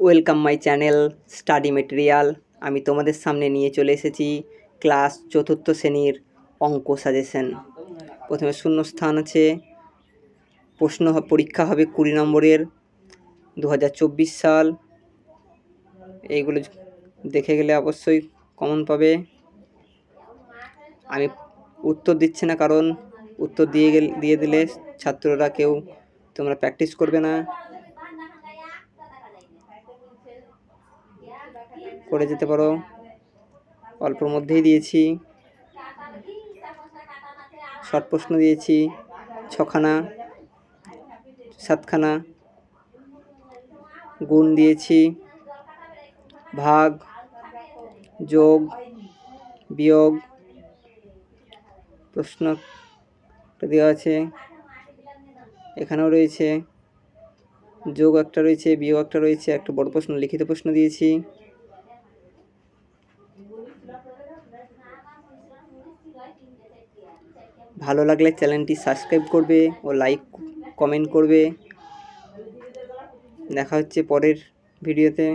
Welcome my channel study material. আমি তোমাদের সামনে নিয়ে চলে এসেছি ক্লাস চতুর্থ শ্রেণির অঙ্ক সাজেশন। প্রথমে শূন্যস্থান আছে। প্রশ্ন পরীক্ষা হবে কুড়ি নম্বরের দু হাজার চব্বিশ সাল। এইগুলো দেখে গেলে অবশ্যই কমন পাবে। আমি উত্তর দিচ্ছি না কারণ উত্তর দিয়ে গেলে দিয়ে দিলে ছাত্ররা কেউ তোমরা প্র্যাকটিস করবে না। করে যেতে পারো। অল্পর মধ্যেই দিয়েছি। শর্ট প্রশ্ন দিয়েছি। ছখানা, সাতখানা, গুণ দিয়েছি। ভাগ, যোগ, বিয়োগ। প্রশ্ন দেওয়া আছে। এখানেও রয়েছে। যোগ একটা রয়েছে, বিয়োগ একটা রয়েছে। একটা বড় প্রশ্ন, লিখিত প্রশ্ন দিয়েছি। ভালো লাগলে চ্যানেলটি সাবস্ক্রাইব করবে ও লাইক কমেন্ট করবে। দেখা হচ্ছে পরের ভিডিওতে।